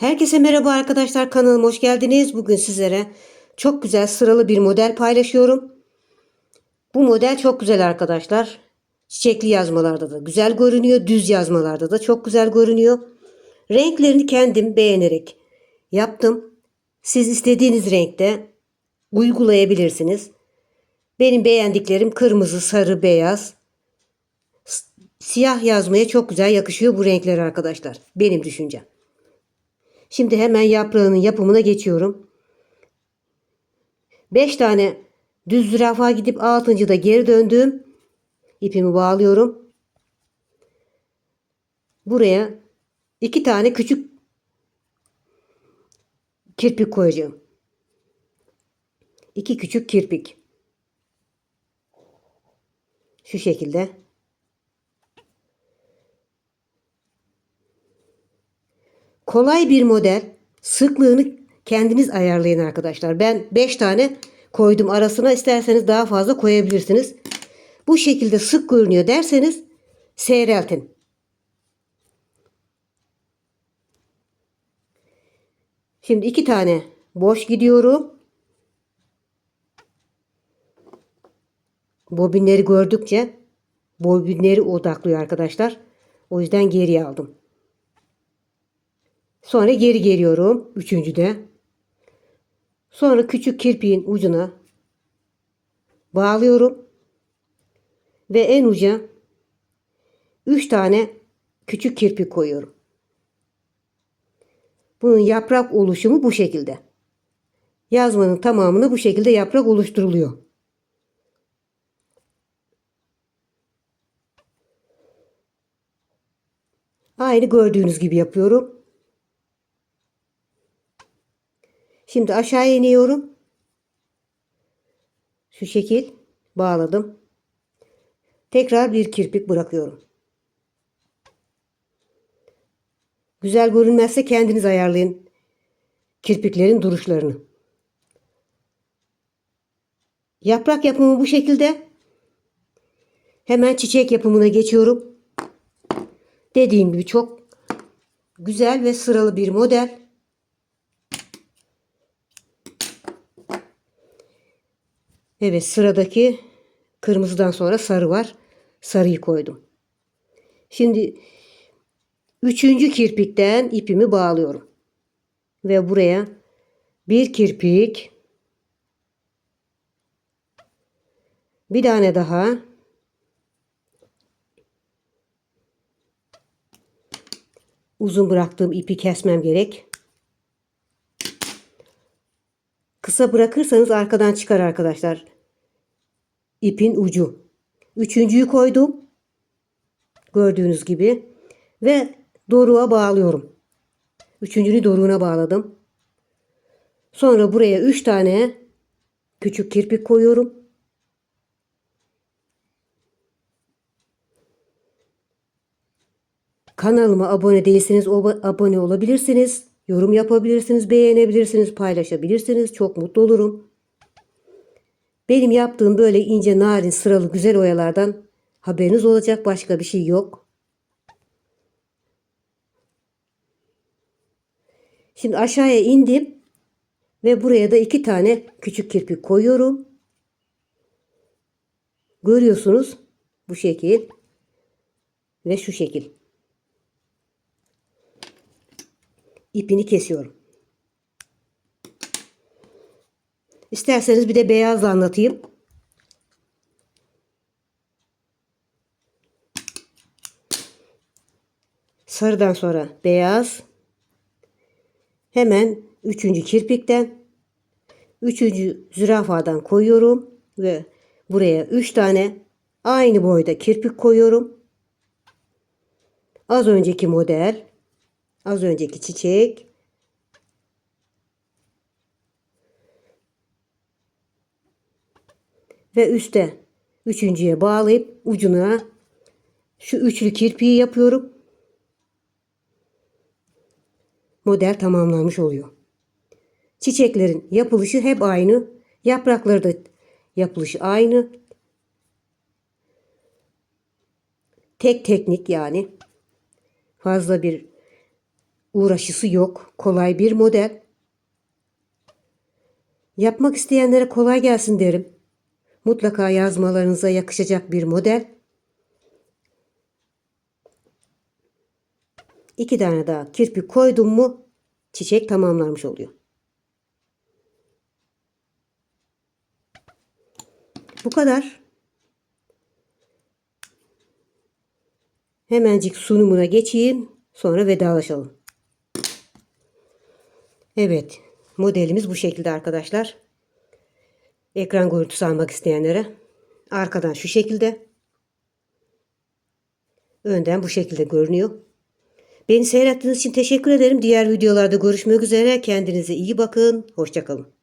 Herkese merhaba arkadaşlar kanalıma hoş geldiniz. Bugün sizlere çok güzel sıralı bir model paylaşıyorum. Bu model çok güzel arkadaşlar. Çiçekli yazmalarda da güzel görünüyor. Düz yazmalarda da çok güzel görünüyor. Renklerini kendim beğenerek yaptım. Siz istediğiniz renkte uygulayabilirsiniz. Benim beğendiklerim kırmızı, sarı, beyaz. Siyah yazmaya çok güzel yakışıyor bu renkler arkadaşlar. Benim düşüncem. Şimdi hemen yaprağının yapımına geçiyorum. 5 tane düz zürafa gidip 6. da geri döndüm. İpimi bağlıyorum. Buraya 2 tane küçük kirpik koyacağım. 2 küçük kirpik. Şu şekilde. Kolay bir model. Sıklığını kendiniz ayarlayın arkadaşlar. Ben 5 tane koydum arasına. isterseniz daha fazla koyabilirsiniz. Bu şekilde sık görünüyor derseniz seyreltin. Şimdi iki tane boş gidiyorum. Bobinleri gördükçe bobinleri odaklıyor arkadaşlar. O yüzden geriye aldım. Sonra geri geliyorum. Üçüncüde. Sonra küçük kirpiğin ucuna bağlıyorum. Ve en uca üç tane küçük kirpik koyuyorum. Bunun yaprak oluşumu bu şekilde. Yazmanın tamamını bu şekilde yaprak oluşturuluyor. Aynı gördüğünüz gibi yapıyorum. Şimdi aşağı iniyorum. Şu şekil bağladım. Tekrar bir kirpik bırakıyorum. Güzel görünmezse kendiniz ayarlayın kirpiklerin duruşlarını. Yaprak yapımı bu şekilde. Hemen çiçek yapımına geçiyorum. Dediğim gibi çok güzel ve sıralı bir model. Evet sıradaki kırmızıdan sonra sarı var. Sarıyı koydum. Şimdi üçüncü kirpikten ipimi bağlıyorum. Ve buraya bir kirpik bir tane daha uzun bıraktığım ipi kesmem gerek. Kısa bırakırsanız arkadan çıkar arkadaşlar. İpin ucu. Üçüncüyü koydum. Gördüğünüz gibi. Ve doruğa bağlıyorum. Üçüncünü doruğuna bağladım. Sonra buraya üç tane küçük kirpik koyuyorum. Kanalıma abone değilseniz abone olabilirsiniz. Yorum yapabilirsiniz, beğenebilirsiniz, paylaşabilirsiniz. Çok mutlu olurum. Benim yaptığım böyle ince, narin, sıralı, güzel oyalardan haberiniz olacak. Başka bir şey yok. Şimdi aşağıya indim ve buraya da iki tane küçük kirpik koyuyorum. Görüyorsunuz bu şekil ve şu şekil. İpini kesiyorum. İsterseniz bir de beyazla anlatayım. Sarıdan sonra beyaz. Hemen üçüncü kirpikten üçüncü zürafadan koyuyorum ve buraya üç tane aynı boyda kirpik koyuyorum. Az önceki model Az önceki çiçek. Ve üstte üçüncüye bağlayıp ucuna şu üçlü kirpiği yapıyorum. Model tamamlanmış oluyor. Çiçeklerin yapılışı hep aynı. Yaprakları da yapılışı aynı. Tek teknik yani. Fazla bir Uğraşısı yok. Kolay bir model. Yapmak isteyenlere kolay gelsin derim. Mutlaka yazmalarınıza yakışacak bir model. İki tane daha kirpik koydum mu çiçek tamamlanmış oluyor. Bu kadar. Hemencik sunumuna geçeyim. Sonra vedalaşalım. Evet. Modelimiz bu şekilde arkadaşlar. Ekran görüntüsü almak isteyenlere. Arkadan şu şekilde. Önden bu şekilde görünüyor. Beni seyrettiğiniz için teşekkür ederim. Diğer videolarda görüşmek üzere. Kendinize iyi bakın. Hoşçakalın.